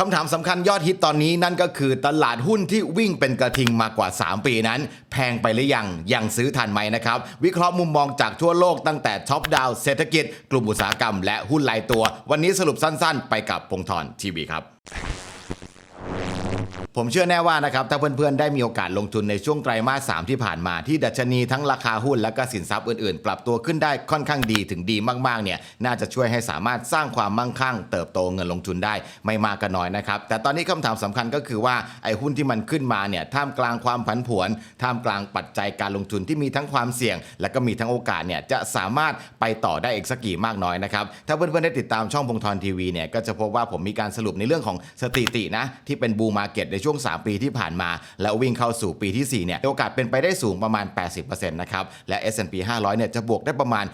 คำถามสำคัญยอดฮิตตอนนี้นั่นก็คือตลาดหุ้นที่วิ่งเป็นกระทิงมากว่า 3 ปีนั้น แพงไปหรือยัง ยังซื้อทันไหมนะครับ วิเคราะห์มุมมองจากทั่วโลกตั้งแต่ท็อปดาวเศรษฐกิจ กลุ่มอุตสาหกรรม และหุ้นรายตัว วันนี้สรุปสั้นๆ ไปกับพงธรทีวีครับ ผมเชื่อแน่ว่านะครับถ้าเพื่อนๆ ได้มีโอกาสลงทุนในช่วงไตรมาส3ที่ผ่านมาที่ดัชนีทั้งราคาหุ้นและก็สินทรัพย์อื่นๆ ปรับตัวขึ้นได้ค่อนข้างดีถึงดีมากๆเนี่ยน่าจะช่วยให้สามารถสร้างความมั่งคั่ง เติบโตเงินลงทุนได้ไม่มากก็น้อยนะครับแต่ตอนนี้คำถามสำคัญก็คือว่าไอ้หุ้นที่มันขึ้นมาเนี่ยท่ามกลางความผันผวน ท่ามกลางปัจจัยการลงทุนที่มีทั้งความเสี่ยง และก็มีทั้งโอกาสเนี่ยจะสามารถไปต่อได้อีกสักกี่มากน้อยนะครับถ้าเพื่อนๆได้ติดตามช่องพงธรทีวีเนี่ยก็จะพบว่าผมมีการสรุปในเรื่องของสถิตินะที่เป็นบูมาเก็ตในช่วง 3 ปีที่ผ่านมา แล้ววิ่งเข้าสู่ปีที่ 4 เนี่ย โอกาสเป็นไปได้สูงประมาณ 80%นะครับ และ S&P 500 เนี่ย จะบวกได้ประมาณ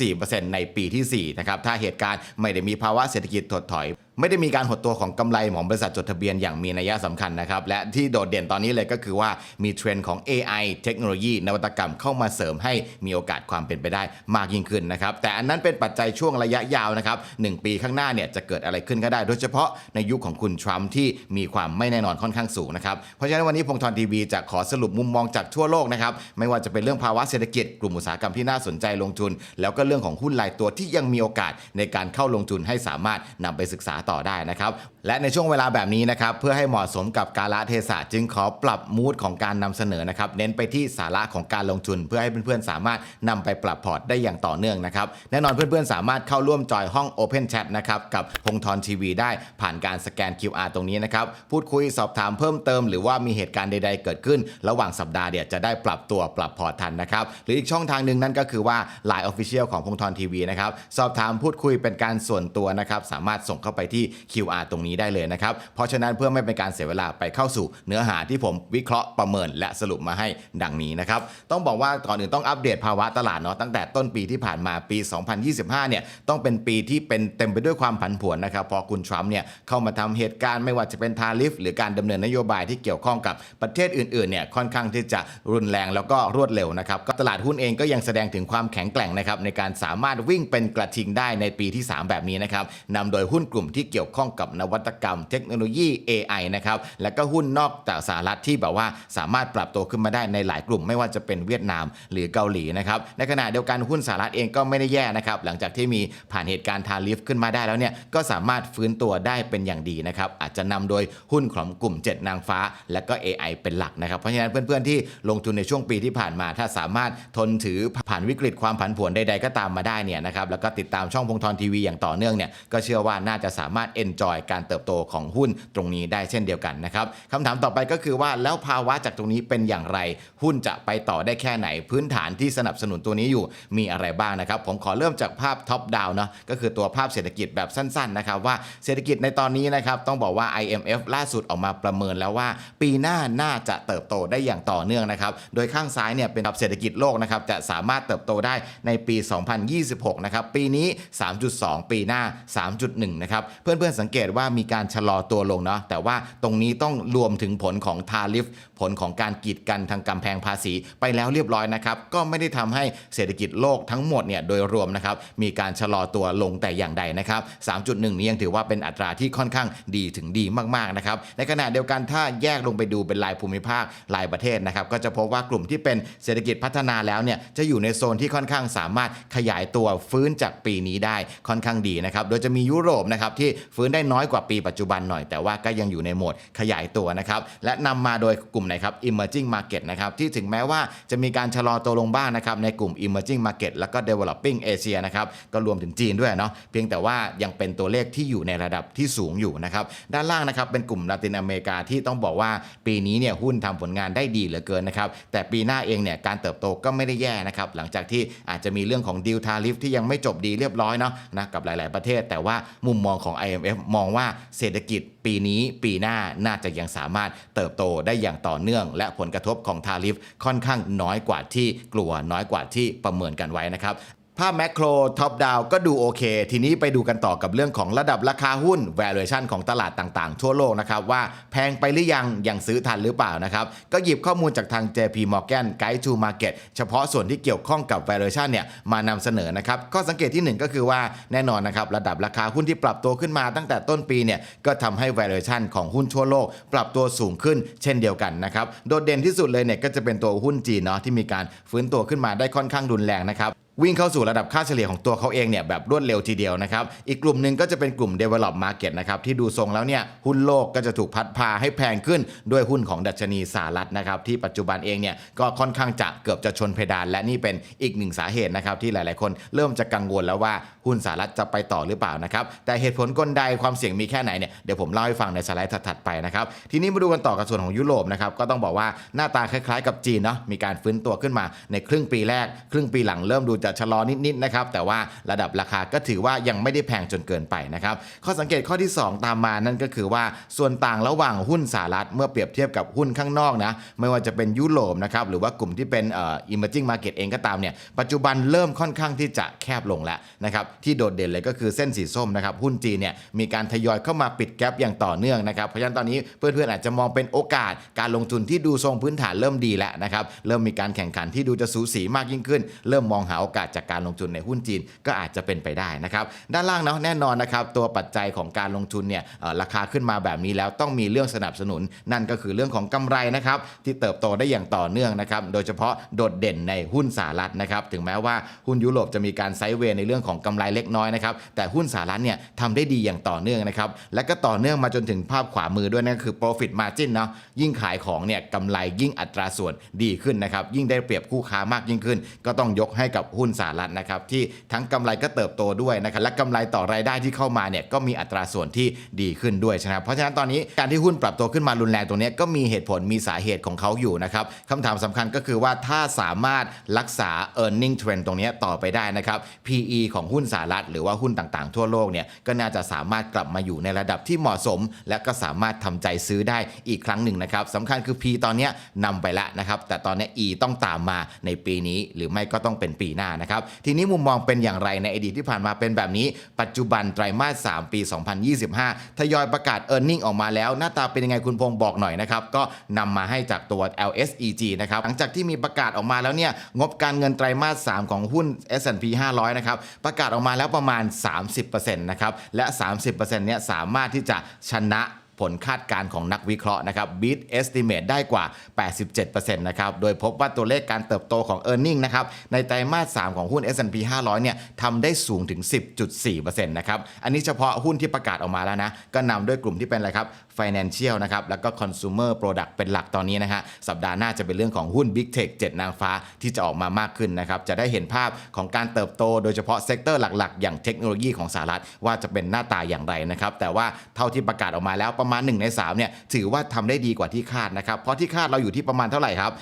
14%ในปีที่ 4 นะครับ ถ้าเหตุการณ์ไม่ได้มีภาวะเศรษฐกิจถดถอย ไม่ได้มีการหดตัวของกำไรของบริษัทจดทะเบียนอย่างมีนัยสำคัญนะครับ และที่โดดเด่นตอนนี้เลยก็คือว่ามีเทรนด์ของ AI เทคโนโลยี นวัตกรรมเข้ามาเสริมให้มีโอกาสความเป็นไปได้มากยิ่งขึ้นนะครับ แต่อันนั้นเป็นปัจจัยช่วงระยะยาวนะครับหนึ่งปีข้างหน้าเนี่ยจะเกิดอะไรขึ้นก็ได้ โดยเฉพาะในยุคของคุณทรัมป์ที่มีความไม่แน่นอนค่อนข้างสูงนะครับ เพราะฉะนั้นวันนี้พงธรทีวีจะขอสรุปมุมมองจากทั่วโลกนะครับ ไม่ว่าจะเป็นเรื่องภาวะเศรษฐกิจกลุ่มอุตสาหกรรมที่น่าสนใจลงทุน แล้วก็เรื่องของหุ้นรายตัวที่ยังมีโอกาสในการเข้าลงทุนให้สามารถนำไปศึกษาต่อได้นะครับและในช่วงเวลาแบบนี้นะครับเพื่อให้เหมาะสมกับกาลเทศะจึงขอปรับมูดของการนำเสนอนะครับเน้นไปที่สาระของการลงทุน เพื่อให้เพื่อนๆ สามารถนำไปปรับพอร์ตได้อย่างต่อเนื่องนะครับแน่นอนเพื่อนๆ สามารถเข้าร่วมจอยห้อง Open Chat นะครับกับพงธรทีวีได้ผ่านการสแกน QR ตรงนี้นะครับพูดคุยสอบถามเพิ่มเติม หรือว่ามีเหตุการณ์ใด ๆ เกิดขึ้น ระหว่างสัปดาห์เดียจะได้ปรับตัวปรับพอร์ตทันนะครับหรืออีกช่องทางหนึ่งนั่นก็คือว่า Line Official ของพงธรทีวีนะครับสอบถามพูดคุยเป็นการส่วนตัวนะครับสามารถส่งเข้าไปที่ QR ตรงนี้ได้เลยนะครับ เพราะฉะนั้นเพื่อไม่เป็นการเสียเวลาไปเข้าสู่เนื้อหาที่ผมวิเคราะห์ประเมินและสรุปมาให้ดังนี้นะครับ ต้องบอกว่าก่อนอื่นต้องอัปเดตภาวะตลาดเนาะตั้งแต่ต้นปีที่ผ่านมาปี 2025 เนี่ยต้องเป็นปีที่เป็นเต็มไปด้วยความผันผวนนะครับเพอคุณทรัมป์เนี่ยเข้ามาทำเหตุการณ์ไม่ว่าจะเป็นทาริฟหรือการดำเนินนโยบายที่เกี่ยวข้องกับประเทศอื่นๆเนี่ยค่อนข้างที่จะรุนแรงแล้วก็รวดเร็วนะครับก็ตลาดหุ้นเองก็ยังแสดงถึงความแข็งแกร่งนะครับในการสามารถวิ่งเป็นกระทิงได้ในปีที่ 3 แบบนี้นะครับนำโดยหุ้นกลุ่มที่เกี่ยวข้องกับนวัตกรรมเทคโนโลยี AI นะครับ และก็หุ้นนอกจากสหรัฐที่แบบว่าสามารถปรับตัวขึ้นมาได้ในหลายกลุ่ม ไม่ว่าจะเป็นเวียดนามหรือเกาหลีนะครับ ในขณะเดียวกันหุ้นสหรัฐเองก็ไม่ได้แย่นะครับ หลังจากที่มีผ่านเหตุการณ์ทาริฟขึ้นมาได้แล้วเนี่ย ก็สามารถฟื้นตัวได้เป็นอย่างดีนะครับ อาจจะนำโดยหุ้นของกลุ่ม 7 นางฟ้า และก็ AI เป็นหลักนะครับ เพราะฉะนั้นเพื่อนๆที่ลงทุนในช่วงปีที่ผ่านมา ถ้าสามารถทนถือผ่านวิกฤตความผันผวนใดๆก็ตามมาได้เนี่ยนะครับ แล้วก็ติดตามช่องพงธรทีวีอย่างต่อเนื่องเนี่ย ก็เชื่อว่าน่าจะสามารถเอนจอยการเติบโตของหุ้นตรงนี้ได้เช่นเดียวกันนะครับคำถามต่อไปก็คือว่าแล้วภาวะจากตรงนี้เป็นอย่างไร หุ้นจะไปต่อได้แค่ไหน พื้นฐานที่สนับสนุนตัวนี้อยู่มีอะไรบ้างนะครับ ผมขอเริ่มจากภาพท็อปดาวน์เนาะก็คือตัวภาพเศรษฐกิจแบบสั้นๆนะครับว่าเศรษฐกิจในตอนนี้นะครับต้องบอกว่า IMF ล่าสุดออกมาประเมินแล้วว่า ปีหน้าน่าจะเติบโตได้อย่างต่อเนื่องนะครับโดยข้างซ้ายเนี่ยเป็นเศรษฐกิจโลกนะครับจะสามารถเติบโตได้ในปี 2026 นะครับปีนี้ 3.2 ปีหน้า 3.1 นะครับเพื่อนๆสังเกตว่ามีีการชะลอตัวลงเนาะแต่ว่าตรงนี้ต้องรวมถึงผลของทาริฟ ผลของการกีดกันทางกำแพงภาษีไปแล้วเรียบร้อยนะครับ ก็ไม่ได้ทำให้เศรษฐกิจโลกทั้งหมดเนี่ยโดยรวมนะครับมีการชะลอตัวลงแต่อย่างใดนะครับ 3.1 นี้ยังถือว่าเป็นอัตราที่ค่อนข้างดีถึงดีมากๆนะครับในขณะเดียวกันถ้าแยกลงไปดูเป็นรายภูมิภาครายประเทศนะครับก็จะพบว่ากลุ่มที่เป็นเศรษฐกิจพัฒนาแล้วเนี่ยจะอยู่ในโซนที่ค่อนข้างสามารถขยายตัวฟื้นจากปีนี้ได้ค่อนข้างดีนะครับโดยจะมียุโรปนะครับที่ฟื้นได้น้อยกว่าปีปัจจุบันหน่อยแต่ว่าก็ยังอยู่ในโหมดขยายตัวนะครับและนำมาโดยกลุ่มไหนครับ emerging market นะครับที่ถึงแม้ว่าจะมีการชะลอตัวลงบ้างนะครับในกลุ่ม emerging market แล้วก็ developing Asia นะครับก็รวมถึงจีนด้วยเนาะเพียงแต่ว่ายังเป็นตัวเลขที่อยู่ในระดับที่สูงอยู่นะครับด้านล่างนะครับเป็นกลุ่มลาตินอเมริกาที่ต้องบอกว่าปีนี้เนี่ยหุ้นทำผลงานได้ดีเหลือเกินนะครับแต่ปีหน้าเองเนี่ยการเติบโตก็ไม่ได้แย่นะครับหลังจากที่อาจจะมีเรื่องของดิวทาริฟที่ยังไม่จบดีเรียบร้อยเนาะนะกับหลาย ๆประเทศ แต่ว่ามุมมองของ IMF มองว่าเศรษฐกิจปีนี้ปีหน้าน่าจะยังสามารถเติบโตได้อย่างต่อเนื่อง และผลกระทบของทาริฟค่อนข้างน้อยกว่าที่กลัวน้อยกว่าที่ประเมินกันไว้นะครับ ภาพแมกโ r รท็อปดาวก็ดูโอเค ทีนี้ไปดูกันต่อกับเรื่องของระดับราคาหุ้น valuation ของตลาดต่างๆ ทั่วโลกนะครับ ว่าแพงไปหรือยังยังซื้อทันหรือเปล่านะครับ ก็หยิบข้อมูลจากทาง JP Morgan Guide to Market เฉพาะส่วนที่เกี่ยวข้องกับ valuation เนี่ยมานำเสนอนะครับข้อสังเกตที่หนึ่งก็คือว่าแน่นอนนะครับระดับราคาหุ้นที่ปรับตัวขึ้นมาตั้งแต่ต้นปีเนี่ยก็ทำให้ valuation ของหุ้นทั่วโลก ปรับตัวสูงขึ้นเช่นเดียวกันนะครับโดดเด่นที่สุดเลยเนี่ยก็จะเป็นตัวหุ้นจีนเนาะที่มีการฟื้นตัวขึ้นมาได้ค่อนข้างรุนแรงนะครับ วิ่งเข้าสู่ระดับค่าเฉลี่ยของตัวเขาเองเนี่ยแบบรวดเร็วทีเดียวนะครับ อีกกลุ่มหนึ่งก็จะเป็นกลุ่ม develop market นะครับที่ดูทรงแล้วเนี่ยหุ้นโลกก็จะถูกพัดพาให้แพงขึ้นด้วยหุ้นของดัชนีสหรัฐนะครับที่ปัจจุบันเองเนี่ยก็ค่อนข้างจะเกือบจะชนเพดาน และนี่เป็นอีกหนึ่งสาเหตุนะครับที่หลาย ๆ คนเริ่มจะกังวลแล้วว่าหุ้นสหรัฐจะไปต่อหรือเปล่านะครับแต่เหตุผลกลใดความเสี่ยงมีแค่ไหนเนี่ยเดี๋ยวผมเล่าให้ฟังในสไลด์ถัด ๆ ไปนะครับทีนี้มาดูกันต่อกับส่วนของยุโรปนะครับก็ต้องบอกว่าหน้าตาคล้าย ๆ กับจีนเนาะมีการฟื้นตัวขึ้นมาในครึ่งปีแรก ครึ่งปีหลังเริ่มดูจะชะลอนิดๆนะครับแต่ว่าระดับราคาก็ถือว่ายังไม่ได้แพงจนเกินไปนะครับข้อสังเกตข้อที่ 2 ตามมานั่นก็คือว่าส่วนต่างระหว่างหุ้นสหรัฐเมื่อเปรียบเทียบกับหุ้นข้างนอกนะไม่ว่าจะเป็นยุโรปนะครับหรือว่ากลุ่มที่เป็นเอ่อ emerging market เองก็ตามเนี่ยปัจจุบันเริ่มค่อนข้างที่จะแคบลงแล้วนะครับที่โดดเด่นเลยก็คือเส้นสีส้มนะครับหุ้นจีนเนี่ยมีการทยอยเข้ามาปิดแกลบอย่างต่อเนื่องนะครับเพราะฉะนั้นตอนนี้เพื่อนๆอาจจะมองเป็นโอกาสการลงทุนที่ดูทรงพื้นฐานเริ่มดีแล้วนะครับเริ่มมีการแข่งขันที่ดูจะสูสีมากยิ่งขึ้น เริ่มมองหาโอกาสจากการลงทุนในหุ้นจีนก็อาจจะเป็นไปได้นะครับ ด้านล่างเนาะแน่นอนนะครับตัวปัจจัยของการลงทุนเนี่ยราคาขึ้นมาแบบนี้แล้วต้องมีเรื่องสนับสนุน นั่นก็คือเรื่องของกำไรนะครับที่เติบโตได้อย่างต่อเนื่องนะครับโดยเฉพาะโดดเด่นในหุ้นสหรัฐนะครับถึงแม้ว่าหุ้นยุโรปจะมีการไซด์เวย์ในเรื่องของกำไรเล็กน้อยนะครับแต่หุ้นสหรัฐเนี่ยทำได้ดีอย่างต่อเนื่องนะครับและก็ต่อเนื่องมาจนถึงภาพขวามือด้วยนั่นก็คือ profit margin เนาะยิ่งขายของเนี่ยกำไรยิ่งอัตราส่วนดีขึ้นนะครับยิ่งได้เปรียบคู่ค้ามากยิ่งขึ้น ก็ต้องยกให้กับหุ้นสหรัฐนะครับที่ทั้งกำไรก็เติบโตด้วยนะครับและกำไรต่อรายได้ที่เข้ามาเนี่ยก็มีอัตราส่วนที่ดีขึ้นด้วยนะครับเพราะฉะนั้นตอนนี้การที่หุ้นปรับตัวขึ้นมารุนแรงตรงนี้ก็มีเหตุผลมีสาเหตุของเขาอยู่นะครับคำถามสำคัญก็คือว่าถ้าสามารถรักษา e a r n i n g trend ตรงนี้ต่อไปได้นะครับ PE ของหุ้นสหรัฐหรือว่าหุ้นต่างๆ ทั่วโลกเนี่ยก็น่าจะสามารถกลับมาอยู่ในระดับที่เหมาะสม และก็สามารถทำใจซื้อได้อีกครั้งหนึ่งนะครับสำคัญคือ P ตอนนี้นำไปแล้วนะครับแต่ตอนนี้ E ต้องตามมาในปีนี้หรือไม่ก็ต้องเป็นปีหน้านะครับทีนี้มุมมองเป็นอย่างไรในอดีตที่ผ่านมาเป็นแบบนี้ ปัจจุบันไตรมาส 3 ปี 2025 ทยอยประกาศ e a r n i n g ออกมาแล้ว หน้าตาเป็นยังไงคุณพงศ์บอกหน่อยนะครับก็นำมาให้จากตัว LSEG นะครับหลังจากที่มีประกาศออกมาแล้วเนี่ยงบการเงินไตรมาส 3 ของหุ้น S&P 500 นะครับประกาศออกมาแล้วประมาณ 30%นะครับและ 30%เนี่ยสามารถที่จะชนะ ผลคาดการณ์ของนักวิเคราะห์นะครับ beat estimate ได้กว่า 87%นะครับโดยพบว่าตัวเลขการเติบโตของ e a r n i n g นะครับในไตรมาส 3 ของหุ้น S&P 500 เนี่ยทำได้สูงถึง 10.4%นะครับอันนี้เฉพาะหุ้นที่ประกาศออกมาแล้วนะ ก็นำด้วยกลุ่มที่เป็นอะไรครับ financial นะครับแล้วก็ consumer product เป็นหลักตอนนี้นะฮะสัปดาห์หน้าจะเป็นเรื่องของหุ้น big tech 7 นางฟ้าที่จะออกมามากขึ้นนะครับจะได้เห็นภาพของการเติบโตโดยเฉพาะเซกเตอร์หลักๆ อย่างเทคโนโลยีของสหรัฐว่าจะเป็นหน้าตาอย่างไรนะครับแต่ว่าเท่าที่ประกาศออกมาแล้วประมาณ 1 ใน3เนี่ยถือว่าทำได้ดีกว่าที่คาดนะครับเพราะที่คาดเราอยู่ที่ประมาณเท่าไหร่ครับ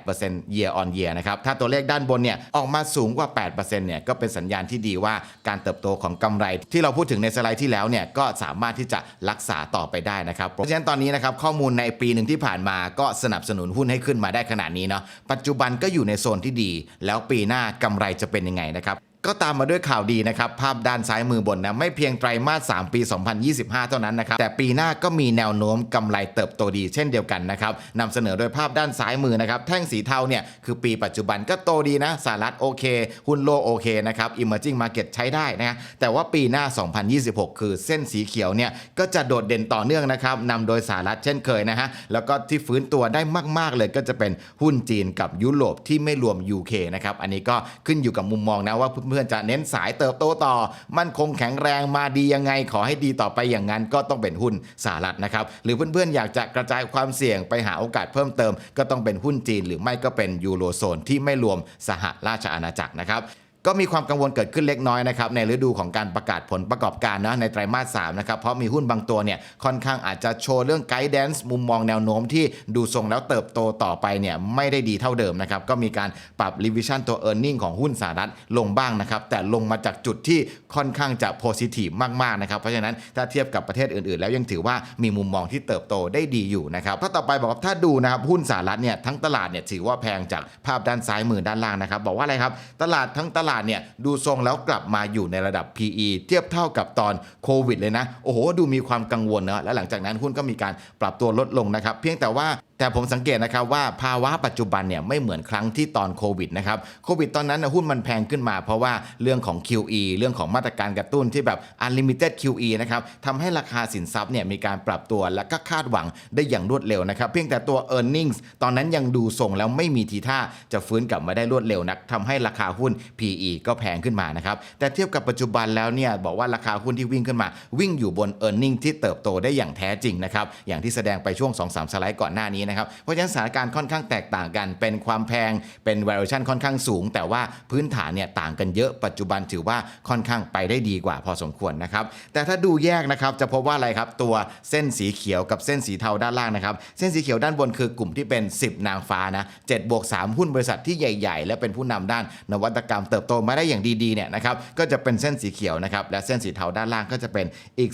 8% year on year นะครับถ้าตัวเลขด้านบนเนี่ยออกมาสูงกว่า 8%เนี่ยก็เป็นสัญญาณที่ดีว่าการเติบโตของกำไร ที่เราพูดถึงในสไลด์ที่แล้วเนี่ยก็สามารถที่จะรักษาต่อไปได้นะครับเพราะฉะนั้นตอนนี้นะครับข้อมูลในปีหนึ่งที่ผ่านมาก็สนับสนุนหุ้นให้ขึ้นมาได้ขนาดนี้เนาะปัจจุบันก็อยู่ในโซนที่ดี แล้วปีหน้ากำไรจะเป็นยังไงนะครับ ก็ตามมาด้วยข่าวดีนะครับ ภาพด้านซ้ายมือบนนะไม่เพียงไตรมาส 3 ปี 2025 เท่านั้นนะครับ แต่ปีหน้าก็มีแนวโน้มกำไรเติบโตดีเช่นเดียวกันนะครับนำเสนอโดยภาพด้านซ้ายมือนะครับ แท่งสีเทาเนี่ย คือปีปัจจุบันก็โตดีนะสหรัฐโอเค หุ้นโลกโอเคนะครับ emerging market ใช้ได้นะแต่ว่าปีหน้า 2026 คือเส้นสีเขียวเนี่ยก็จะโดดเด่นต่อเนื่องนะครับนำโดยสหรัฐเช่นเคยนะฮะแล้วก็ที่ฟื้นตัวได้มาก ๆ เลยก็จะเป็นหุ้นจีนกับยุโรปที่ไม่รวม UK นะครับอันนี้ก็ขึ้นอยู่กับมุมมองนะว่าพื่อนๆจะเน้นสายเติบโตต่อ มั่นคงแข็งแรงมาดียังไง ขอให้ดีต่อไปอย่างนั้นก็ต้องเป็นหุ้นสหรัฐนะครับ หรือเพื่อนๆอยากจะกระจายความเสี่ยงไปหาโอกาสเพิ่มเติม ก็ต้องเป็นหุ้นจีน หรือไม่ก็เป็นยูโรโซนที่ไม่รวมสหราชอาณาจักรนะครับ ก็มีความกังวลเกิดขึ้นเล็กน้อยนะครับในฤดูของการประกาศผลประกอบการนะในไตรมาส3นะครับเพราะมีหุ้นบางตัวเนี่ยค่อนข้างอาจจะโชว์เรื่องไกด์แดนซ์มุมมองแนวโน้มที่ดูทรงแล้วเติบโตต่อไปเนี่ยไม่ได้ดีเท่าเดิมนะครับก็มีการปรับรีวิชั่นตัว e a r n i n g ของหุ้นสหรัฐลงบ้างนะครับแต่ลงมาจากจุดที่ค่อนข้างจะโพซิทีฟมากๆนะครับเพราะฉะนั้นถ้าเทียบกับประเทศอื่นๆ แล้วยังถือว่ามีมุมมองที่เติบโตได้ดีอยู่นะครับข้อต่อไปบอกว่าถ้าดูนะครับหุ้นสหรัฐเนี่ยทั้งตลาดเนี่ยถือว่าแพงจากภาพด้านซ้ายมือด้านล่างนะครับบอกว่าอะไรครับตลาดทั้งตลาดาดเนี่ยดูทรงแล้วกลับมาอยู่ในระดับ PE เทียบเท่ากับตอนโควิดเลยนะ โอ้โห ดูมีความกังวลเนะและหลังจากนั้นหุ้นก็มีการปรับตัวลดลงนะครับ เพียงแต่ว่า แต่ผมสังเกตนะครับว่าภาวะปัจจุบันเนี่ยไม่เหมือนครั้งที่ตอนโควิดนะครับโควิดตอนนั้นหุ้นมันแพงขึ้นมาเพราะว่าเรื่องของ QE เรื่องของมาตรการกระตุ้นที่แบบ unlimited QE นะครับทำให้ราคาสินทรัพย์เนี่ยมีการปรับตัวและก็คาดหวังได้อย่างรวดเร็วนะครับ เพียงแต่ตัว e a r n i n g ็ตอนนั้นยังดูทรงแล้วไม่มีทีท่าจะฟื้นกลับมาได้รวดเร็วนักทำให้ราคาหุ้น PE ก็แพงขึ้นมานะครับแต่เทียบกับปัจจุบันแล้วเนี่ยบอกว่าราคาหุ้นที่วิ่งขึ้นมา วิ่งอยู่บน e a r n i n g ที่เติบโตได้อย่างแท้จริงนะครับอย่างที่แสดงไปช่วง2-3สไลด์ก่อนหน้านี้นะครับ เพราะฉะนั้นสถานการณ์ค่อนข้างแตกต่างกัน เป็นความแพงเป็น valuation ค่อนข้างสูง แต่ว่าพื้นฐานเนี่ยต่างกันเยอะปัจจุบันถือว่าค่อนข้างไปได้ดีกว่าพอสมควรนะครับแต่ถ้าดูแยกนะครับจะพบว่าอะไรครับตัวเส้นสีเขียวกับเส้นสีเทาด้านล่างนะครับเส้นสีเขียวด้านบนคือกลุ่มที่เป็น 10 นางฟ้านะ7บวก3หุ้นบริษัทที่ใหญ่ ๆ และเป็นผู้นำด้านนวัตกรรมเติบโตมาได้อย่างดีๆเนี่ยนะครับก็จะเป็นเส้นสีเขียวนะครับและเส้นสีเทาด้านล่างก็จะเป็นอีก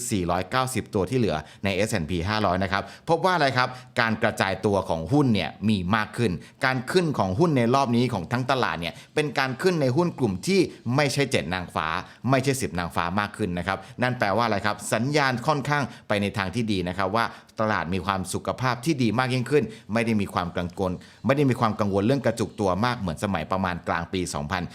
490 ตัวที่เหลือใน S&P 500 นะครับพบว่าอะไรครับการกระจายตัวของหุ้นเนี่ยมีมากขึ้น การขึ้นของหุ้นในรอบนี้ของทั้งตลาดเนี่ยเป็นการขึ้นในหุ้นกลุ่มที่ไม่ใช่เจ็ดนางฟ้า ไม่ใช่สิบนางฟ้ามากขึ้นนะครับ นั่นแปลว่าอะไรครับ สัญญาณค่อนข้างไปในทางที่ดีนะครับว่า ตลาดมีความสุขภาพที่ดีมากยิ่งขึ้น ไม่ได้มีความกังวลไม่ได้มีความกังวลเรื่องกระจุกตัวมากเหมือนสมัยประมาณกลางปี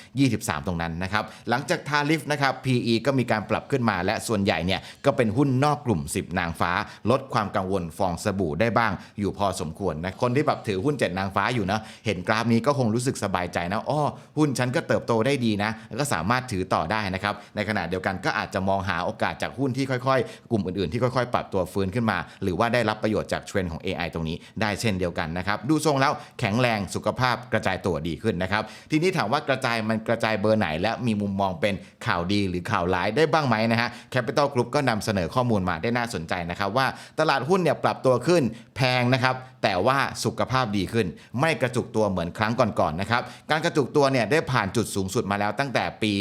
2023 ตรงนั้นนะครับหลังจากทาริฟนะครับ PE ก็มีการปรับขึ้นมาและส่วนใหญ่เนี่ยก็เป็นหุ้นนอกกลุ่ม 10 นางฟ้า ลดความกังวลฟองสบู่ได้บ้าง อยู่พอสมควรนะคนที่แบบถือหุ้น 7 นางฟ้าอยู่นะเห็นกราฟนี้ก็คงรู้สึกสบายใจนะอ้อหุ้นฉันก็เติบโตได้ดีนะ ก็สามารถถือต่อได้นะครับในขณะเดียวกันก็อาจจะมองหาโอกาสจากหุ้นที่ค่อยๆ กลุ่มอื่นๆที่ค่อยๆ ปรับตัวฟื้นขึ้นมา หรือว่าได้รับประโยชน์จากเทรนด์ของ AI ตรงนี้ได้เช่นเดียวกันนะครับ ดูทรงแล้วแข็งแรงสุขภาพกระจายตัวดีขึ้นนะครับ ทีนี้ถามว่ากระจายมันกระจายเบอร์ไหน และมีมุมมองเป็นข่าวดีหรือข่าวร้ายได้บ้างไหมนะฮะ Capital Group ก็นำเสนอข้อมูลมาได้น่าสนใจนะครับว่าตลาดหุ้นเนี่ยปรับตัวขึ้นแพงนะครับ แต่ว่าสุขภาพดีขึ้น ไม่กระจุกตัวเหมือนครั้งก่อนๆนะครับ การกระจุกตัวเนี่ยได้ผ่านจุดสูงสุดมาแล้วตั้งแต่ปี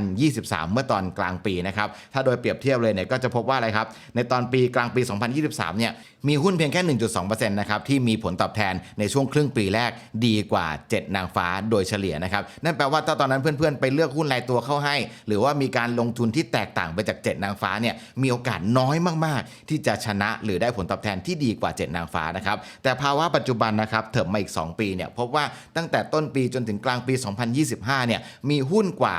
2023 เมื่อตอนกลางปีนะครับ ถ้าโดยเปรียบเทียบเลยเนี่ยก็จะพบว่าอะไรครับ ในตอนปีกลางปี 2023 เนี่ย มีหุ้นเพียงแค่ 1.2%นะครับที่มีผลตอบแทนในช่วงครึ่งปีแรกดีกว่า 7 นางฟ้าโดยเฉลี่ยนะครับ นั่นแปลว่าถ้าตอนนั้นเพื่อนๆ ไปเลือกหุ้นรายตัวเข้าให้ หรือว่ามีการลงทุนที่แตกต่างไปจาก 7 นางฟ้าเนี่ยมีโอกาสน้อยมากๆ ที่จะชนะหรือได้ผลตอบแทนที่ดีกว่า 7 นางฟ้านะครับแต่ภาวะปัจจุบันนะครับเถิบมาอีก 2 ปีเนี่ยพบว่าตั้งแต่ต้นปีจนถึงกลางปี 2025 เนี่ยมีหุ้นกว่า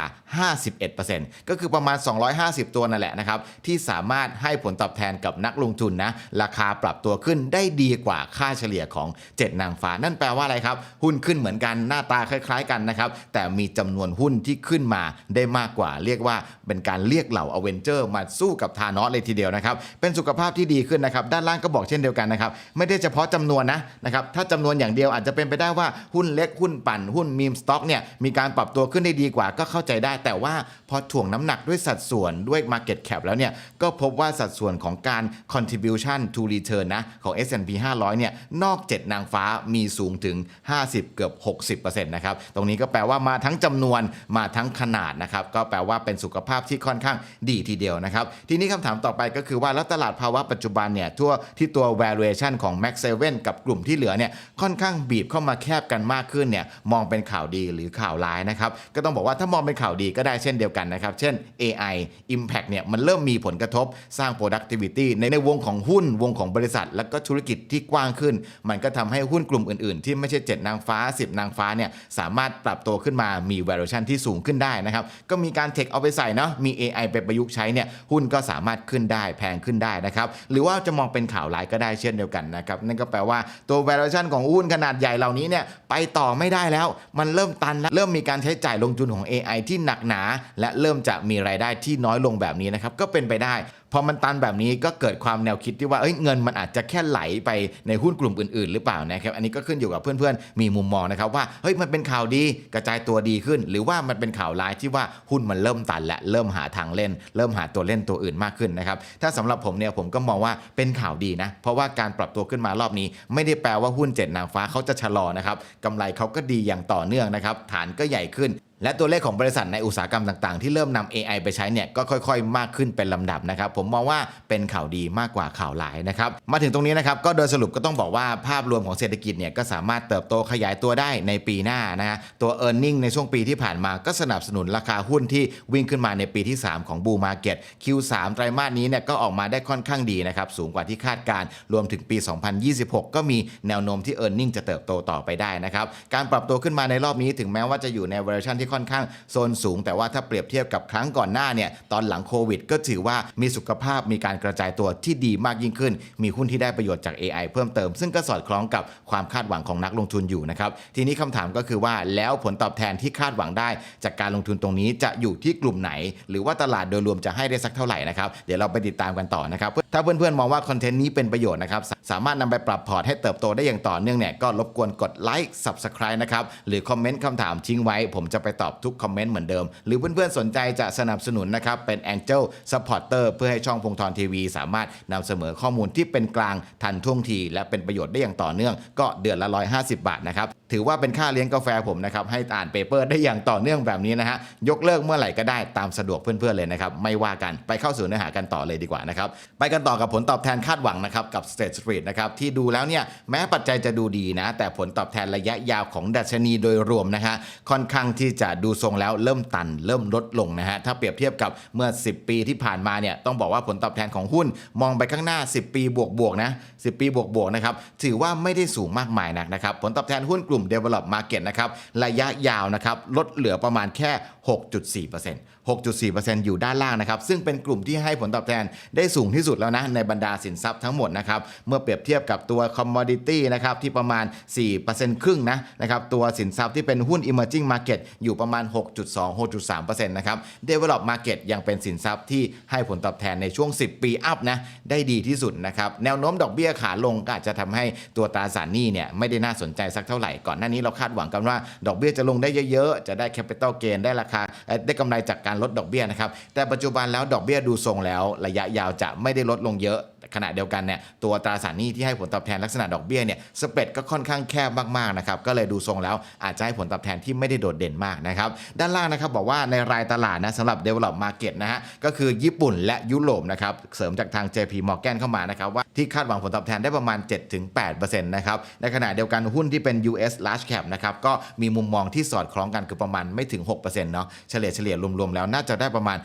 51%ก็คือประมาณ 250 ตัวนั่นแหละนะครับที่สามารถให้ผลตอบแทนกับนักลงทุนนะราคาปรับับตัวขึ้นได้ดีกว่าค่าเฉลี่ยของ 7 นางฟ้า นั่นแปลว่าอะไรครับ หุ้นขึ้นเหมือนกันหน้าตาคล้ายๆกันนะครับ แต่มีจำนวนหุ้นที่ขึ้นมาได้มากกว่า เรียกว่าเป็นการเรียกเหล่าอเวนเจอร์มาสู้กับทานอสเลยทีเดียวนะครับ เป็นสุขภาพที่ดีขึ้นนะครับ ด้านล่างก็บอกเช่นเดียวกันนะครับ ไม่ได้เฉพาะจำนวนนะนะครับ ถ้าจำนวนอย่างเดียวอาจจะเป็นไปได้ว่าหุ้นเล็กหุ้นปั่นหุ้นมีมสต็อกเนี่ยมีการปรับตัวขึ้นได้ดีกว่าก็เข้าใจได้ แต่ว่าพอถ่วงน้ำหนักด้วยสัดส่วนด้วย Market Cap แล้วเนี่ยก็พบว่าสัดส่วนของการ contribution to return นะของ S&P 500 เนี่ยนอก 7 นางฟ้ามีสูงถึง 50 เกือบ 60%นะครับ ตรงนี้ก็แปลว่ามาทั้งจำนวนมาทั้งขนาดนะครับ ก็แปลว่าเป็นสุขภาพที่ค่อนข้างดีทีเดียวนะครับ ทีนี้คำถามต่อไปก็คือว่า แล้วตลาดภาวะปัจจุบันเนี่ยทั่วที่ตัว valuation ของ Max 7กับกลุ่มที่เหลือเนี่ยค่อนข้างบีบเข้ามาแคบกันมากขึ้นเนี่ยมองเป็นข่าวดีหรือข่าวร้ายนะครับก็ต้องบอกว่าถ้ามองเป็นข่าวดีก็ได้เช่นเดียวกันนะครับ เช่น AI Impact เนี่ยมันเริ่มมีผลกระทบสร้าง productivity ในในวงของหุ้นวงของบริษัท และก็ธุรกิจที่กว้างขึ้น มันก็ทำให้หุ้นกลุ่มอื่นๆ ที่ไม่ใช่ 7 นางฟ้า 10 นางฟ้าเนี่ยสามารถปรับตัวขึ้นมามี valuation ที่สูงขึ้นได้นะครับก็มีการเทคเอาไปใส่เนาะมี AI ไปประยุกต์ใช้เนี่ยหุ้นก็สามารถขึ้นได้แพงขึ้นได้นะครับหรือว่าจะมองเป็นข่าวร้ายก็ได้เช่นเดียวกันนะครับนั่นก็แปลว่าตัว valuation ของหุ้นขนาดใหญ่เหล่านี้เนี่ยไปต่อไม่ได้แล้ว มันเริ่มตันแล้วเริ่มมีการใช้จ่ายลงทุนของ AI ที่หนักหนา และเริ่มจะมีรายได้ที่น้อยลงแบบนี้นะครับก็เป็นไปได้ พอมันตันแบบนี้ก็เกิดความแนวคิดที่ว่าเอ้ยเงินมันอาจจะแค่ไหลไปในหุ้นกลุ่มอื่นๆ หรือเปล่านะครับอันนี้ก็ขึ้นอยู่กับเพื่อนๆมีมุมมองนะครับว่าเฮ้ยมันเป็นข่าวดีกระจายตัวดีขึ้น หรือว่ามันเป็นข่าวร้ายที่ว่าหุ้นมันเริ่มตันและเริ่มหาทางเล่น เริ่มหาตัวเล่นตัวอื่นมากขึ้นนะครับถ้าสำหรับผมเนี่ยผมก็มองว่าเป็นข่าวดีนะเพราะว่าการปรับตัวขึ้นมารอบนี้ ไม่ได้แปลว่าหุ้นเจ็ดนางฟ้าเขาจะชะลอนะครับกำไรเขาก็ดีอย่างต่อเนื่องนะครับฐานก็ใหญ่ขึ้น และตัวเลขของบริษัทในอุตสาหกรรมต่างๆ ที่เริ่มนำ AI ไปใช้เนี่ยก็ค่อยๆ มากขึ้นเป็นลำดับนะครับ ผมมองว่าเป็นข่าวดีมากกว่าข่าวหลายนะครับ มาถึงตรงนี้นะครับก็โดยสรุปก็ต้องบอกว่าภาพรวมของเศรษฐกิจเนี่ยก็สามารถเติบโตขยายตัวได้ในปีหน้านะฮะตัว e a r n i n g ในช่วงปีที่ผ่านมาก็สนับสนุนราคาหุ้นที่วิ่งขึ้นมาในปีที่ 3 ของบูมาเก็ต Q3 ไตรมาสนี้เนี่ยก็ออกมาได้ค่อนข้างดีนะครับสูงกว่าที่คาดการรวมถึงปี 2026 ก็มีแนวโน้มที่ e a r n i n g จะเติบโตต่อไปได้นะครับการปรับตัวขึ้นมาในรอบนี้ถึงแม้ว่าจะอยู่ในเวอร์ชันที่ค่อนข้างโซนสูง แต่ว่าถ้าเปรียบเทียบกับครั้งก่อนหน้าเนี่ยตอนหลังโควิด ก็ถือว่ามีสุขภาพมีการกระจายตัวที่ดีมากยิ่งขึ้น มีหุ้นที่ได้ประโยชน์จาก AI เพิ่มเติม ซึ่งก็สอดคล้องกับความคาดหวังของนักลงทุนอยู่นะครับทีนี้คำถามก็คือว่าแล้วผลตอบแทนที่คาดหวังได้ จากการลงทุนตรงนี้จะอยู่ที่กลุ่มไหน หรือว่าตลาดโดยรวมจะให้ได้สักเท่าไหร่นะครับเดี๋ยวเราไปติดตามกันต่อนะครับถ้าเพื่อนๆมองว่าคอนเทนต์นี้เป็นประโยชน์นะครับสามารถนำไปปรับพอร์ตให้เติบโตได้อย่างต่อเนื่องเนี่ยก็รบกวนกดไลค์ Subscribe นะครับหรือคอมเมนต์คำถามทิ้งไว้ ผมจะไปตอบทุกคอมเมนต์เหมือนเดิม หรือเพื่อนๆสนใจจะสนับสนุนนะครับเป็น Angel Supporter เพื่อให้ช่องพงทรทีวี สามารถนำเสนอข้อมูลที่เป็นกลางทันท่วงที และเป็นประโยชน์ได้อย่างต่อเนื่อง ก็เดือนละ 150 บาทนะครับ ถือว่าเป็นค่าเลี้ยงกาแฟผมนะครับให้อ่านเปเปอร์ได้อย่างต่อเนื่องแบบนี้นะฮะยกเลิกเมื่อไหร่ก็ได้ตามสะดวกเพื่อนๆเลยนะครับไม่ว่ากันไปเข้าสู่เนื้อหากันต่อเลยดีกว่านะครับไปกันต่อกับผลตอบแทนคาดหวังนะครับกับ State Street นะครับที่ดูแล้วเนี่ยแม้ปัจจัยจะดูดีนะ แต่ผลตอบแทนระยะยาวของดัชนีโดยรวมนะฮะค่อนข้างที่จะดูทรงแล้วเริ่มตัน เริ่มลดลงนะฮะถ้าเปรียบเทียบกับเมื่อ 10 ปีที่ผ่านมาเนี่ยต้องบอกว่าผลตอบแทนของหุ้นมองไปข้างหน้า 10 ปีบวกบวกๆนะ10 ปีบวกบวกๆนะครับถือว่าไม่ได้สูงมากมายนักนะครับผลตอบแทนหุ้นกลุ่ม Develop Market นะครับระยะยาวนะครับลดเหลือประมาณแค่ 6.4% 6.4%อยู่ด้านล่างนะครับ ซึ่งเป็นกลุ่มที่ให้ผลตอบแทนได้สูงที่สุดแล้วนะ ในบรรดาสินทรัพย์ทั้งหมดนะครับ เมื่อเปรียบเทียบกับตัว commodity นะครับ ที่ประมาณ 4%ครึ่งนะนะครับ ตัวสินทรัพย์ที่เป็นหุ้น emerging market อยู่ประมาณ 6.2 6.3%นะครับ develop market ยังเป็นสินทรัพย์ที่ให้ผลตอบแทนในช่วง 10 ปีอัพนะ ได้ดีที่สุดนะครับ แนวโน้มดอกเบี้ยขาลงก็อาจจะทำให้ตัวตราสารหนี้เนี่ยไม่ได้น่าสนใจสักเท่าไหร่ก่อน่อนหน้านี้เราคาดหวังกันว่า ดอกเบี้ยจะลงได้เยอะๆ จะได้แคปิตอลเกนได้ราคาได้กำไรจากการลดดอกเบี้ยนะครับแต่ปัจจุบันแล้วดอกเบี้ยดูทรงแล้ว ระยะยาวจะไม่ได้ลดลงเยอะ ขณะเดียวกันเนี่ยตัวตราสารหนี้ที่ให้ผลตอบแทนลักษณะดอกเบี้ยเนี่ยสเปรดก็ค่อนข้างแคบมากๆนะครับก็เลยดูทรงแล้วอาจจะให้ผลตอบแทนที่ไม่ได้โดดเด่นมากนะครับด้านล่างนะครับบอกว่าในรายตลาดนะสำหรับ develop market นะฮะก็คือญี่ปุ่นและยุโรปนะครับเสริมจากทาง JP Morgan เข้ามานะครับว่าที่คาดหวังผลตอบแทนได้ประมาณ 7-8%นะครับในขณะเดียวกันหุ้นที่เป็น US large cap นะครับก็มีมุมมองที่สอดคล้องกันคือประมาณไม่ถึง6%เนาะเฉลี่ยเฉลี่ยรวมๆแล้วน่าจะได้ประมาณ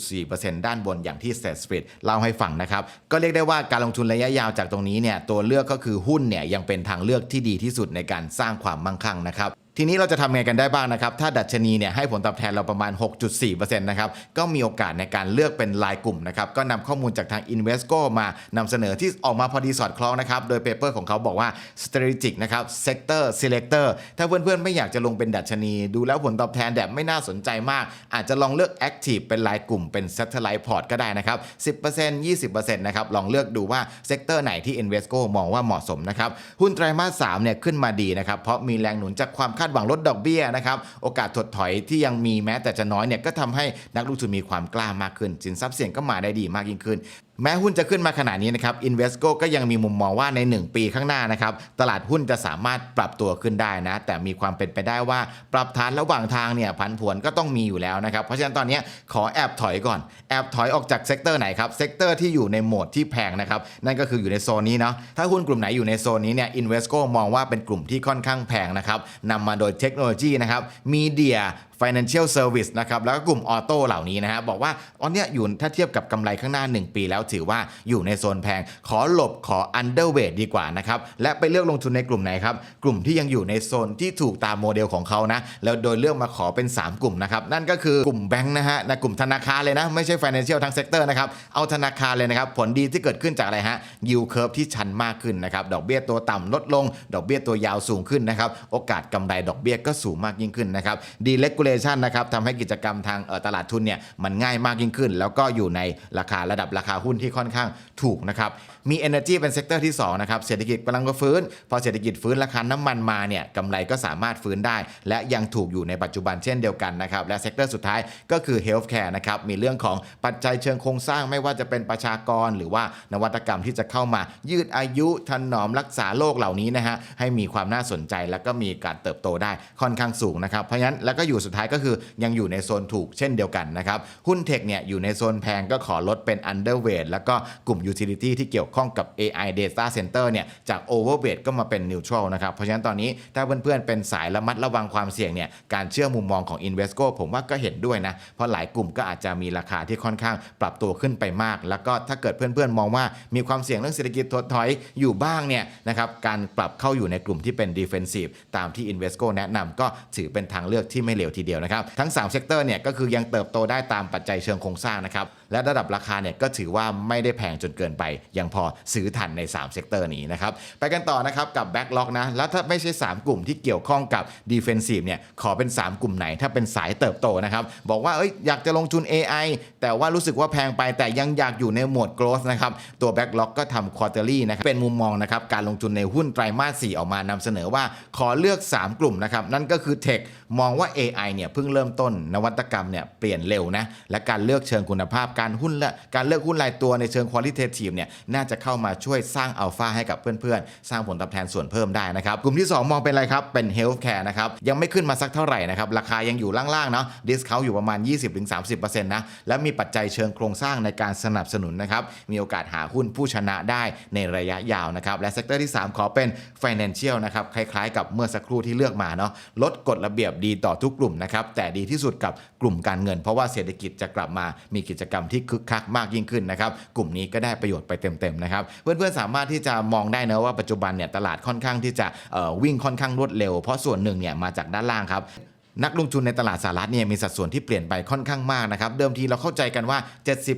6.4%ด้านบนอย่างที่ s t a t Street เล่าให้ฟังนะครับก็เรียกได้ว่าการลงทุนระยะยาวจากตรงนี้เนี่ยตัวเลือกก็คือหุ้นเนี่ยยังเป็นทางเลือกที่ดีที่สุดในการสร้างความมั่งคั่งนะครับ ทีนี้เราจะทำไงกันได้บ้างนะครับ ถ้าดัชนีเนี่ยให้ผลตอบแทนเราประมาณ 6.4%นะครับ ก็มีโอกาสในการเลือกเป็นรายกลุ่มนะครับ ก็นำข้อมูลจากทาง Invesco มานำเสนอที่ออกมาพอดีสอดคล้องนะครับ โดยเปเปอร์ของเขาบอกว่า strategic นะครับ sector selector ถ้าเพื่อนๆ ไม่อยากจะลงเป็นดัชนี ดูแล้วผลตอบแทนแบบไม่น่าสนใจมาก อาจจะลองเลือก active เป็นรายกลุ่มเป็น satellite port ก็ได้นะครับ 10% 20%นะครับลองเลือกดูว่าเซกเตอร์ไหนที่ Invesco มองว่าเหมาะสมนะครับหุ้นไตรมาส3เนี่ยขึ้นมาดีนะครับเพราะมีแรงหนุนจากความคาดหวังลดดอกเบี้ยนะครับโอกาสถดถอยที่ยังมีแม้แต่จะน้อยเนี่ยก็ทำให้นักลงทุนมีความกล้ามากขึ้นสินทรัพย์เสี่ยงก็มาได้ดีมากยิ่งขึ้น แม้หุ้นจะขึ้นมาขนาดนี้นะครับ Invesco ก็ยังมีมุมมองว่าใน 1 ปีข้างหน้านะครับ ตลาดหุ้นจะสามารถปรับตัวขึ้นได้นะ แต่มีความเป็นไปได้ว่าปรับฐานระหว่างทางเนี่ยผันผวนก็ต้องมีอยู่แล้วนะครับ เพราะฉะนั้นตอนนี้ขอแอบถอยก่อน แอบถอยออกจากเซกเตอร์ไหนครับ เซกเตอร์ที่อยู่ในโหมดที่แพงนะครับ นั่นก็คืออยู่ในโซนนี้เนาะ ถ้าหุ้นกลุ่มไหนอยู่ในโซนนี้เนี่ย Invesco มองว่าเป็นกลุ่มที่ค่อนข้างแพงนะครับนำมาโดยเทคโนโลยีนะครับ มีเดีย Financial Service นะครับแล้วก็กลุ่มออโต้เหล่านี้นะฮะบอกว่าตอนเนี้ยอยู่ถ้าเทียบกับกำไรข้างหน้า 1 ปีแล้วถือว่าอยู่ในโซนแพง ขอหลบขอ underweight ดีกว่านะครับและไปเลือกลงทุนในกลุ่มไหนครับกลุ่มที่ยังอยู่ในโซนที่ถูกตามโมเดลของเขานะแล้วโดยเลือกมาขอเป็น 3 กลุ่มนะครับนั่นก็คือกลุ่มแบงค์นะฮะในกลุ่มธนาคารเลยนะไม่ใช่ Financial ทั้งเซกเตอร์นะครับเอาธนาคารเลยนะครับผลดีที่เกิดขึ้นจากอะไรฮะ yield curve ที่ชันมากขึ้นนะครับดอกเบี้ยตัวต่ำลดลง ดอกเบี้ยตัวยาวสูงขึ้นนะครับโอกาสกำไรดอกเบี้ยก็สูงมากยิ่งขึ้นนะครับ Regulation นะครับทำให้กิจกรรมทางตลาดทุนเนี่ยมันง่ายมากยิ่งขึ้น แล้วก็อยู่ในราคาระดับราคาหุ้นที่ค่อนข้างถูกนะครับมี energy เป็นเซกเตอร์ที่2นะครับเศรษฐกิจกำลังก็ฟื้น พอเศรษฐกิจฟื้นราคาน้ำมันมาเนี่ยกำไรก็สามารถฟื้นได้ และยังถูกอยู่ในปัจจุบันเช่นเดียวกันนะครับและเซกเตอร์สุดท้ายก็คือ healthcare นะครับมีเรื่องของปัจจัยเชิงโครงสร้างไม่ว่าจะเป็นประชากร หรือว่านวัตกรรมที่จะเข้ามายืดอายุถนอมรักษาโรคเหล่านี้นะฮะให้มีความน่าสนใจแล้วก็มีการเติบโตได้ค่อนข้างสูงนะครับเพราะฉะนั้นแล้วก็อยู่สุดท้ายก็คือยังอยู่ในโซนถูกเช่นเดียวกันนะครับ หุ้นเทคเนี่ยอยู่ในโซนแพงก็ขอลดเป็น underweight แล้วก็กลุ่ม utility ที่เกี่ยวข้องกับ AI data center เนี่ยจาก overweight ก็มาเป็น neutral นะครับ เพราะฉะนั้นตอนนี้ถ้าเพื่อนๆเป็นสายระมัดระวังความเสี่ยงเนี่ยการเชื่อมุมมองของ Invesco ผมว่าก็เห็นด้วยนะ เพราะหลายกลุ่มก็อาจจะมีราคาที่ค่อนข้างปรับตัวขึ้นไปมาก แล้วก็ถ้าเกิดเพื่อนๆมองว่ามีความเสี่ยงเรื่องเศรษฐกิจถดถอยอยู่บ้างเนี่ยนะครับการปรับเข้าอยู่ในกลุ่มที่เป็น defensive ตามที่ Invesco แนะนำก็ถือเป็นทางเลือกที่ไม่เลวทีเดียวนะครับ ทั้ง 3 เซกเตอร์เนี่ยก็คือยังเติบโตได้ตามปัจจัยเชิงโครงสร้างนะครับและระดับราคาเนี่ยก็ถือว่าไม่ได้แพงจนเกินไป ยังพอซื้อทันใน 3 เซกเตอร์นี้นะครับ ไปกันต่อนะครับกับ Backlog นะ แล้วถ้าไม่ใช่ 3 กลุ่มที่เกี่ยวข้องกับ Defensive เนี่ยขอเป็น 3 กลุ่มไหน ถ้าเป็นสายเติบโตนะครับ บอกว่าเอ้ยอยากจะลงทุน AI แต่ว่ารู้สึกว่าแพงไปแต่ยังอยากอยู่ในหมวด growth นะครับตัว Backlog ก็ทำ quarterly นะครับเป็นมุมมองนะครับการลงทุนในหุ้นไตรมาส 4 ออกมานำเสนอว่าขอเลือก 3 กลุ่มนะครับนั่นก็คือ Tech มองว่า AI เนี่ยเพิ่งเริ่มต้นนวัตกรรมเนี่ยเปลี่ยนเร็วนะและการเลือกเชิงคุณภาพการหุ้นและการเลือกหุ้นรายตัวในเชิง qualitative เนี่ยน่าจะเข้ามาช่วยสร้างอัลฟาให้กับเพื่อนๆ สร้างผลตอบแทนส่วนเพิ่มได้นะครับกลุ่มที่ 2 มองเป็นอะไรครับ เป็น healthcare นะครับยังไม่ขึ้นมาสักเท่าไหร่นะครับราคายังอยู่ล่างๆเนาะ discount อยู่ประมาณ 20-30%นะและมีปัจจัยเชิงโครงสร้างในการสนับสนุนนะครับมีโอกาสหาหุ้นผู้ชนะได้ในระยะยาวนะครับและเซกเตอร์ที่ 3 ขอเป็น financial นะครับคล้ายๆ กับเมื่อสักครู่ที่เลือกมาเนาะลดกฎระเบียบดีต่อทุกกลุ่มนะครับแต่ดีที่สุดกับกลุ่มการเงิน เพราะว่าเศรษฐกิจจะกลับมามีกิจกรรมที่คึกคักมากยิ่งขึ้นนะครับ กลุ่มนี้ก็ได้ประโยชน์ไปเต็มๆนะครับ เพื่อนๆสามารถที่จะมองได้นะว่าปัจจุบันเนี่ยตลาดค่อนข้างที่จะวิ่งค่อนข้างรวดเร็ว เพราะส่วนหนึ่งเนี่ยมาจากด้านล่างครับ นักลงทุนในตลาดสหรัฐเนี่ยมีสัดส่วนที่เปลี่ยนไปค่อนข้างมากนะครับ เดิมทีเราเข้าใจกันว่า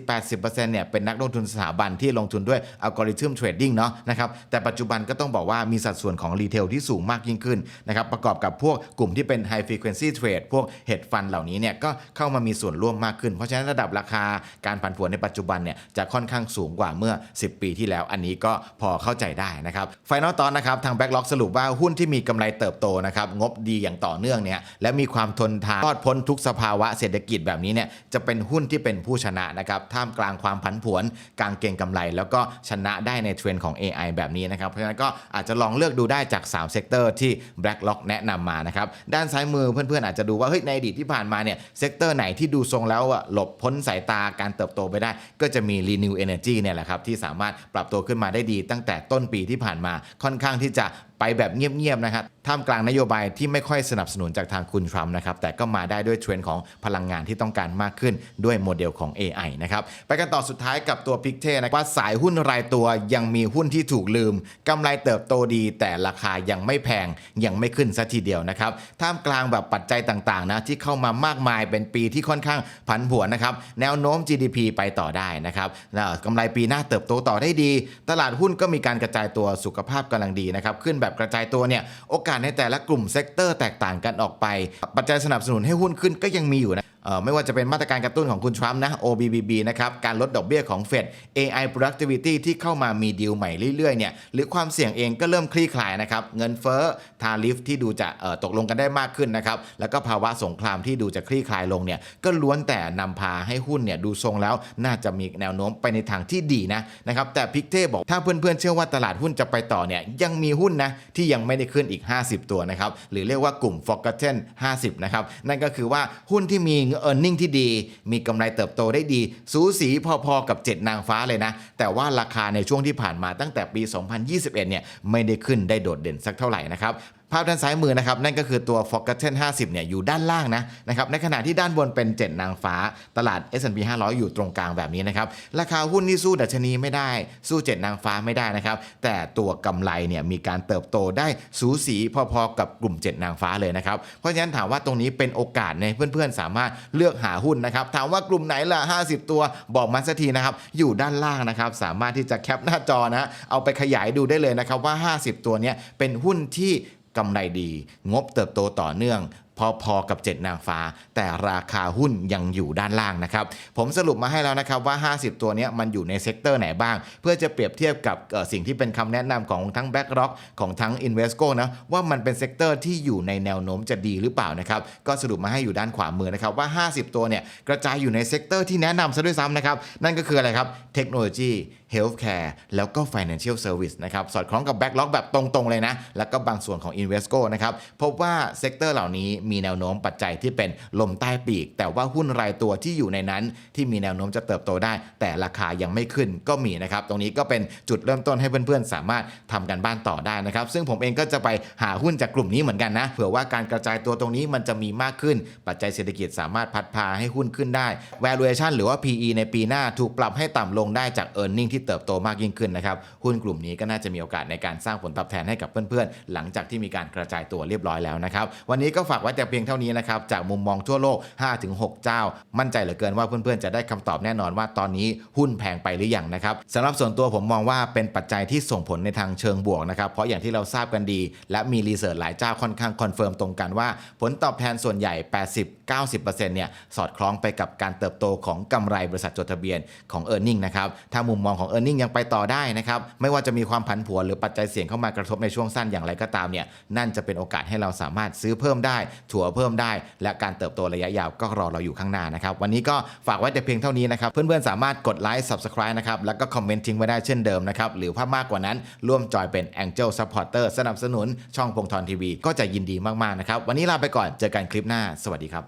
70-80%เนี่ยเป็นนักลงทุนสถาบันที่ลงทุนด้วยอัลกอริทึมเทรดดิ้งเนาะนะครับแต่ปัจจุบันก็ต้องบอกว่ามีสัดส่วนของรีเทลที่สูงมากยิ่งขึ้นนะครับประกอบกับพวกกลุ่มที่เป็น High Frequency Trade พวก Hedge Fund เหล่านี้เนี่ยก็เข้ามามีส่วนร่วมมากขึ้น เพราะฉะนั้นระดับราคาการผันผวนในปัจจุบันเนี่ยจะค่อนข้างสูงกว่าเมื่อ 10 ปีที่แล้ว อันนี้ก็พอเข้าใจได้นะครับไฟนอลตอนนะครับทาง Backlog สรุปว่าหุ้นที่มีกำไรเติบโตนะครับงบดีอย่างต่อเนื่องเนี่ยและมีความทนทานรอดพ้นทุกสภาวะเศรษฐกิจแบบนี้เนี่ยจะเป็นหุ้นที่เป็นผู้ชนะนะครับท่ามกลางความผันผวนการเก็งกำไร แล้วก็ชนะได้ในเทรนด์ของ AI แบบนี้นะครับเพราะฉะนั้นก็อาจจะลองเลือกดูได้จาก3เซกเตอร์ที่ Blacklock แนะนำมานะครับด้านซ้ายมือเพื่อนๆอาจจะดูว่าเฮ้ยในอดีตที่ผ่านมาเนี่ยเซกเตอร์ไหนที่ดูทรงแล้วอะหลบพ้นสายตาการเติบโตไปได้ ก็จะมี Renew Energy เนี่ยแหละครับที่สามารถปรับตัวขึ้นมาได้ดี ตั้งแต่ต้นปีที่ผ่านมาค่อนข้างที่จะไปแบบเงียบๆนะครับ ท่ามกลางนโยบายที่ไม่ค่อยสนับสนุนจากทางคุณทรัมป์นะครับแต่ก็มาได้ด้วยเทรนด์ของพลังงานที่ต้องการมากขึ้นด้วยโมเดลของ AI นะครับไปกันต่อสุดท้ายกับตัวพิกเทนะว่าสายหุ้นรายตัวยังมีหุ้นที่ถูกลืมกำไรเติบโตดีแต่ราคายังไม่แพงยังไม่ขึ้นซะทีเดียวนะครับท่ามกลางแบบปัจจัยต่างๆนะที่เข้ามามากมายเป็นปีที่ค่อนข้างผันผวนนะครับแนวโน้ม GDP ไปต่อได้นะครับกำไรปีหน้าเติบโตต่อได้ดี ตลาดหุ้นก็มีการกระจายตัวสุขภาพกำลังดีนะครับขึ้นแบบกระจายตัวเนี่ยโอกาสในแต่ละกลุ่มเซกเตอร์แตกต่างกันออกไป ปัจจัยสนับสนุนให้หุ้นขึ้นก็ยังมีอยู่นะ ไม่ว่าจะเป็นมาตรการกระตุ้นของคุณทรัมป์นะ OBBB นะครับ การลดดอกเบี้ยของเฟด AI productivity ที่เข้ามามีดีลใหม่เรื่อยๆเนี่ยหรือความเสี่ยงเองก็เริ่มคลี่คลายนะครับ เงินเฟ้อทาริฟที่ดูจะเอ่อตกลงกันได้มากขึ้นนะครับ แล้วก็ภาวะสงครามที่ดูจะคลี่คลายลงเนี่ยก็ล้วนแต่นำพาให้หุ้นเนี่ยดูทรงแล้วน่าจะมีแนวโน้มไปในทางที่ดีนะนะครับแต่พิกเท่บอกถ้าเพื่อนๆเชื่อว่าตลาดหุ้นจะไปต่อเนี่ยยังมีหุ้นนะที่ยังไม่ได้ขึ้นอีก 50 ตัวนะครับหรือเรียกว่ากลุ่ม Forgotten 50นะครับนั่นก็คือว่าหุ้นที่มี e a r n i n g ที่ดี มีกำไรเติบโตได้ดี สูสีพอๆกับ 7 นางฟ้าเลยนะ แต่ว่าราคาในช่วงที่ผ่านมาตั้งแต่ปี 2021 เนี่ยไม่ได้ขึ้นได้โดดเด่นสักเท่าไหร่นะครับ ภาพด้านซ้ายมือนะครับนั่นก็คือตัว Forgotten 50 เนี่ยอยู่ด้านล่างนะนะครับในขณะที่ด้านบนเป็น 7 นางฟ้า ตลาด S&P 500 อยู่ตรงกลางแบบนี้นะครับราคาหุ้นที่สู้ดัชนีไม่ได้ สู้ 7 นางฟ้าไม่ได้นะครับแต่ตัวกำไรเนี่ยมีการเติบโตได้สูสีพอๆกับกลุ่ม 7 นางฟ้าเลยนะครับเพราะฉะนั้นถามว่าตรงนี้เป็นโอกาสในเพื่อนๆ สามารถเลือกหาหุ้นนะครับถามว่ากลุ่มไหนล่ะ 50 ตัวบอกมาสักทีนะครับอยู่ด้านล่างนะครับสามารถที่จะแคปหน้าจอนะเอาไปขยายดูได้เลยนะครับว่า 50 ตัวเนี้ยเป็นหุ้นที่ กำไรดี งบเติบโตต่อเนื่อง พอๆกับ 7 นางฟ้า แต่ราคาหุ้นยังอยู่ด้านล่างนะครับ ผมสรุปมาให้แล้วนะครับว่า 50 ตัวนี้มันอยู่ในเซกเตอร์ไหนบ้าง เพื่อจะเปรียบเทียบกับสิ่งที่เป็นคำแนะนำของทั้ง BlackRock ของทั้ง Invesco นะว่ามันเป็นเซกเตอร์ที่อยู่ในแนวโน้มจะดีหรือเปล่านะครับก็สรุปมาให้อยู่ด้านขวามือนะครับว่า 50 ตัวเนี่ยกระจายอยู่ในเซกเตอร์ที่แนะนำซะด้วยซ้ำนะครับนั่นก็คืออะไรครับเทคโนโลยี Healthcare แล้วก็ Financial Service นะครับสอดคล้องกับ Backlog แบบตรงๆเลยนะแล้วก็บางส่วนของ Invesco นะครับพบว่าเซกเตอร์เหล่านี้มีแนวโน้มปัจจัยที่เป็นลมใต้ปีก แต่ว่าหุ้นรายตัวที่อยู่ในนั้น ที่มีแนวโน้มจะเติบโตได้ แต่ราคายังไม่ขึ้นก็มีนะครับ ตรงนี้ก็เป็นจุดเริ่มต้นให้เพื่อนๆ สามารถทำกันบ้านต่อได้นะครับ ซึ่งผมเองก็จะไปหาหุ้นจากกลุ่มนี้เหมือนกันนะเผื่อว่าการกระจายตัวตรงนี้มันจะมีมากขึ้น ปัจจัยเศรษฐกิจสามารถพัดพาให้หุ้นขึ้นได้ valuation หรือว่า PE ในปีหน้าถูกปรับให้ต่ำลงได้จาก e a r n i n g ที่เติบโตมากยิ่งขึ้นนะครับหุ้นกลุ่มนี้ก็น่าจะมีโอกาสในการสร้างผลตอบแทนให้กับเพื่อนๆ หลังจากที่มีการกระจายตัวเรียบร้อยแล้วนะครับวันนี้ก็ฝากไว้แต่เพียงเท่านี้นะครับจากมุมมองทั่วโลก 5-6 เจ้า มั่นใจเหลือเกินว่าเพื่อนๆจะได้คำตอบแน่นอนว่าตอนนี้หุ้นแพงไปหรือยังนะครับสำหรับส่วนตัวผมมองว่าเป็นปัจจัยที่ส่งผลในทางเชิงบวกนะครับเพราะอย่างที่เราทราบกันดี และมีรีเสิร์ชหลายเจ้าค่อนข้างคอนเฟิร์มตรงกันว่า ผลตอบแทนส่วนใหญ่ 80-90%เนี่ยสอดคล้องไปกับการเติบโตของกำไรบริษัทจดทะเบียนของ e a r n i n g นะครับถ้ามุมมองของ e a r n i n g ยังไปต่อได้นะครับไม่ว่าจะมีความผันผวนหรือปัจจัยเสี่ยงเข้ามากระทบในช่วงสั้นอย่างไรก็ตามเนี่ยนั่นจะเป็นโอกาสให้เราสามารถซื้อเพิ่มได้ถัวเพิ่มได้ และการเติบโตระยะยาวก็รอเราอยู่ข้างหน้านะครับ วันนี้ก็ฝากไว้แต่เพียงเท่านี้นะครับ เพื่อนๆ สามารถกดไลค์ subscribe นะครับแล้วก็คอมเมนต์ทิ้งไว้ได้เช่นเดิมนะครับหรือถ้ามากกว่านั้นร่วมจอยเป็น Angel Supporter สนับสนุนช่องพงทรทีวีก็จะยินดีมากๆนะครับวันนี้ลาไปก่อนเจอกันคลิปหน้า สวัสดีครับ